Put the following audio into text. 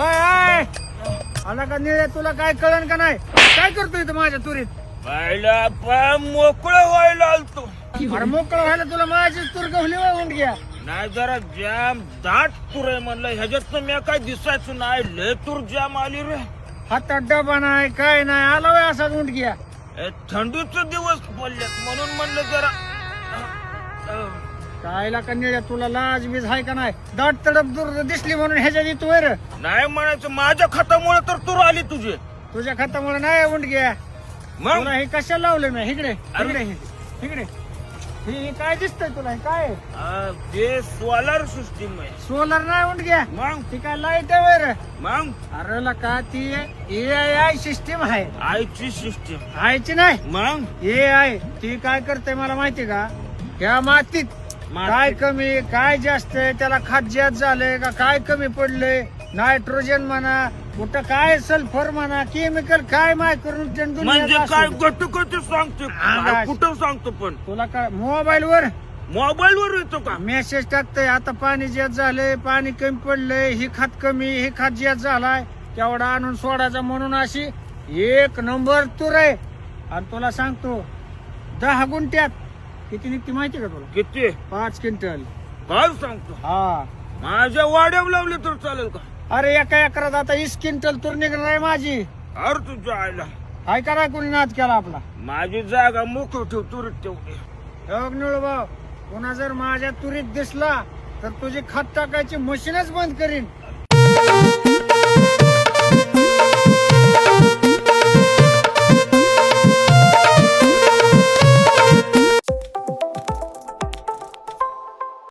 आला का निळे? तुला काय कळण का नाही? काय करतोय तू माझ्या तुरीत? पहिला पा मोकळं व्हायला आलतो. अरे मोकळं व्हायला तुला माझीच तूर गवली वाहून घ्या. नाही जरा जाम दाट तूर आहे म्हणलं ह्याच्यात तर मी काय दिसायचं नाही लय तूर जाम आली रे. हातात डबा नाही काय नाही आला वय असा उंट घ्या. थंडीचे दिवस पडलेत म्हणून म्हणलं जरा अं, कायला का निळ्या तुला लाज बीज आहे का नाही? दाट तडप दूर दिसली म्हणून ह्याच्यात येतो वर. नाही म्हणायचं माझ्या खतामुळे तर तूर आली तुझे. तुझ्या खतामुळे नाही उंट घ्या. मग? हे कशाला लावलं मी? इकडे इकडे इकडे. हे हे काय दिसतंय तुला? हे काय? ते सोलार सिस्टीम आहे. सोलर नाही उंट घ्या. मग? ती काय लाइट आहे वर? मग? अरे का ती ए आय सिस्टीम आहे. आईची सिस्टीम. आयची नाही? मग? ए आय ती काय करते मला माहिती का? या मातीत. काय कमी काय जास्त आहे? त्याला खाद्यात झालंय का? काय कमी पडलंय? नायट्रोजन म्हणा कुठं काय सल्फर म्हणा केमिकल काय माय करून दुनियात म्हणजे काय. गट गट सांगतो. अंदाज. कुठं सांगतो पण? तुला काय मोबाईल वर मोबाईल वर येतो का? मेसेज टाकतंय आता पाणी ज्यात झालंय पाणी कमी पडलंय ही खात कमी ही खात ज्यात झालाय तेवढा आणून सोडायचा म्हणून अशी एक नंबर तूर. आहे आणि तुला सांगतो दहा गुंट्यात किती निघती माहिती का तुला? किती? पाच क्विंटल. काय सांगतो. हा. माझ्या वाड्यावर लावले तर चालेल का? अरे एका एकरात आता वीस क्विंटल तूर निघणार आहे माझी. अरे तुझ्या आईला. हाय करा कोणी नाद केला आपला? माझी जागा मोकळ ठेव तुरीत तेवढी योग निळभाऊ पुन्हा जर माझ्या तुरीत दिसला तर तुझी खत टाकायची मशीनच बंद करीन.